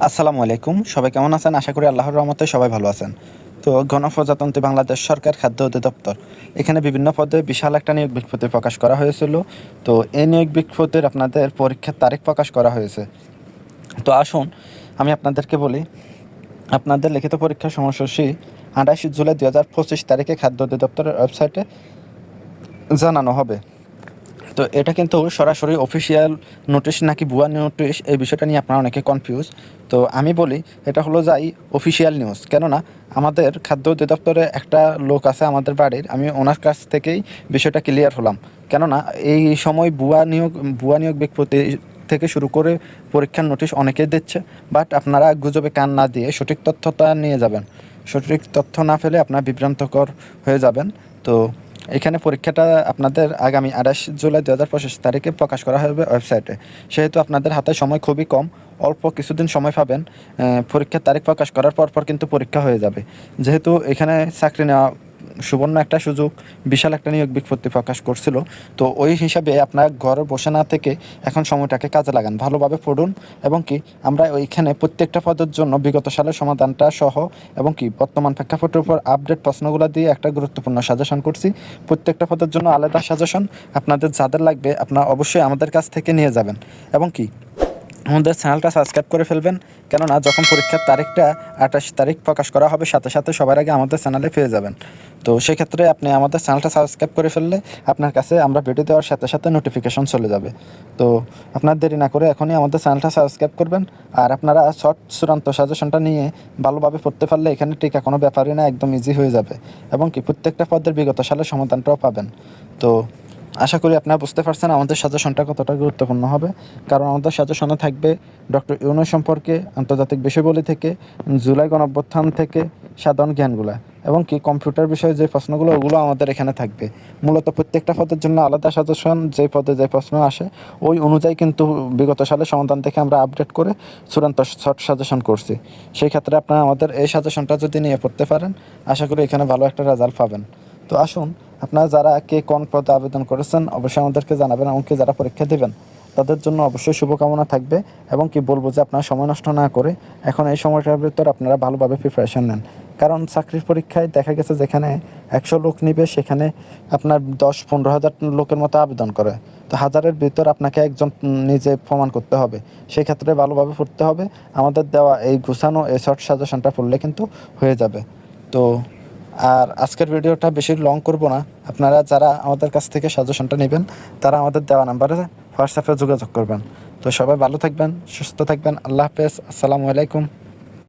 আসসালামু আলাইকুম। সবাই কেমন আছেন? আশা করি আল্লাহর রহমতে সবাই ভালো আছেন। তো গণপ্রজাতন্ত্রী বাংলাদেশ সরকার খাদ্য অধিদপ্তর, এখানে বিভিন্ন পদে বিশাল একটা নিয়োগ বিজ্ঞপ্তি প্রকাশ করা হয়েছিল। তো এই নিয়োগ বিজ্ঞপ্তির আপনাদের পরীক্ষার তারিখ প্রকাশ করা হয়েছে। তো আসুন, আমি আপনাদেরকে বলি, আপনাদের লিখিত পরীক্ষার সময়সূচি আঠাশে জুলাই দু হাজার পঁচিশ তারিখে খাদ্য অধিদপ্তরের ওয়েবসাইটে জানানো হবে। তো এটা কিন্তু সরাসরি অফিসিয়াল নোটিশ নাকি ভুয়া নোটিশ এই বিষয়টা নিয়ে আপনারা অনেকে কনফিউজ তো আমি বলি, এটা হলো যাই অফিসিয়াল নিউজ কেননা আমাদের খাদ্য অধিদপ্তরে একটা লোক আছে আমাদের বাড়ির, আমি ওনার কাছ থেকেই বিষয়টা ক্লিয়ার হলাম। কেননা এই সময় ভুয়া নিয়োগ ভুয়া নিয়োগ বিজ্ঞপ্তি থেকে শুরু করে পরীক্ষার নোটিশ অনেকেই দিচ্ছে। বাট আপনারা গুজবে কান না দিয়ে সঠিক তথ্যটা নিয়ে যাবেন। সঠিক তথ্য না পেলে আপনার বিভ্রান্তকর হয়ে যাবেন। তো এখানে পরীক্ষাটা আপনাদের আগামী আঠাশ জুলাই দু হাজার পঁচিশ তারিখে প্রকাশ করা হবে ওয়েবসাইটে। সেহেতু আপনাদের হাতে সময় খুবই কম, অল্প কিছুদিন সময় পাবেন পরীক্ষার তারিখ প্রকাশ করার পর পর কিন্তু পরীক্ষা হয়ে যাবে। যেহেতু এখানে চাকরি নেওয়া সুবর্ণ একটা সুযোগ, বিশাল একটা নিয়োগ বিজ্ঞপ্তি প্রকাশ করছিল। তো ওই হিসাবে আপনার ঘরে বসে না থেকে এখন সময়টাকে কাজে লাগান, ভালোভাবে পড়ুন এবং কি আমরা ওইখানে প্রত্যেকটা পদের জন্য বিগত সালের সমাধানটা সহ এবং কি বর্তমান প্রেক্ষাপটের উপর আপডেট প্রশ্নগুলো দিয়ে একটা গুরুত্বপূর্ণ সাজেশন করছি। প্রত্যেকটা পদের জন্য আলাদা সাজেশন আপনাদের যাদের লাগবে আপনারা অবশ্যই আমাদের কাছ থেকে নিয়ে যাবেন এবং কি আমাদের চ্যানেলটা সাবস্ক্রাইব করে ফেলবেন। কেননা যখন পরীক্ষার তারিখটা আঠাশ তারিখ প্রকাশ করা হবে, সাথে সাথে সবার আগে আমাদের চ্যানেলে পেয়ে যাবেন। তো সেক্ষেত্রে আপনি আমাদের চ্যানেলটা সাবস্ক্রাইব করে ফেললে আপনার কাছে আমরা ভিডিও দেওয়ার সাথে সাথে নোটিফিকেশন চলে যাবে। তো আপনার দেরি না করে এখনই আমাদের চ্যানেলটা সাবস্ক্রাইব করবেন। আর আপনারা শর্ট চূড়ান্ত সাজেশনটা নিয়ে ভালোভাবে পড়তে পারলে এখানে টিকা কোনো ব্যাপারই না, একদম ইজি হয়ে যাবে। এবং কি প্রত্যেকটা পদের বিগত সালে সমাধানটাও পাবেন। তো আশা করি আপনারা বুঝতে পারছেন আমাদের সাজেশনটা কতটা গুরুত্বপূর্ণ হবে। কারণ আমাদের সাজেশনে থাকবে ডক্টর ইউনো সম্পর্কে, আন্তর্জাতিক বিষয়বলী থেকে, জুলাই গণঅভ্যুত্থান থেকে, সাধারণ জ্ঞানগুলা এবং কি কম্পিউটার বিষয়ে যে প্রশ্নগুলো, ওগুলো আমাদের এখানে থাকবে। মূলত প্রত্যেকটা পদের জন্য আলাদা সাজেশন, যে পদে যে প্রশ্ন আসে, ওই অনুযায়ী কিন্তু বিগত সালের সমাধান থেকে আমরা আপডেট করে চূড়ান্ত শর্ট সাজেশন করছি। সেই ক্ষেত্রে আপনারা আমাদের এই সাজেশনটা যদি নিয়ে পড়তে পারেন, আশা করি এখানে ভালো একটা রেজাল্ট পাবেন। তো আসুন আপনারা যারা কে কোন পদে আবেদন করেছেন, অবশ্যই আমাদেরকে জানাবেন এমনকি যারা পরীক্ষা দেবেন। তাদের জন্য অবশ্যই শুভকামনা থাকবে এবং কি বলব যে আপনারা সময় নষ্ট না করে এখন এই সময়টার ভিতর আপনারা ভালোভাবে প্রিপারেশন নেন। কারণ চাকরির পরীক্ষায় দেখা গেছে যেখানে একশো লোক নিবে, সেখানে আপনার দশ পনেরো হাজার লোকের মতো আবেদন করে। তো হাজারের ভিতর আপনাকে একজন নিজে প্রমাণ করতে হবে। সেই ক্ষেত্রে ভালোভাবে পড়তে হবে। আমাদের দেওয়া এই গুছানো, এই শর্ট সাজেশনটা পড়লে কিন্তু হয়ে যাবে। তো আর আজকের ভিডিওটা বেশি লং করব না। আপনারা যারা আমাদের কাছ থেকে সাজেশনটা নেবেন, তারা আমাদের দেওয়া নাম্বারে হোয়াটসঅ্যাপে যোগাযোগ করবেন। তো সবাই ভালো থাকবেন, সুস্থ থাকবেন, আল্লাহ হাফেজ, আসসালামু আলাইকুম।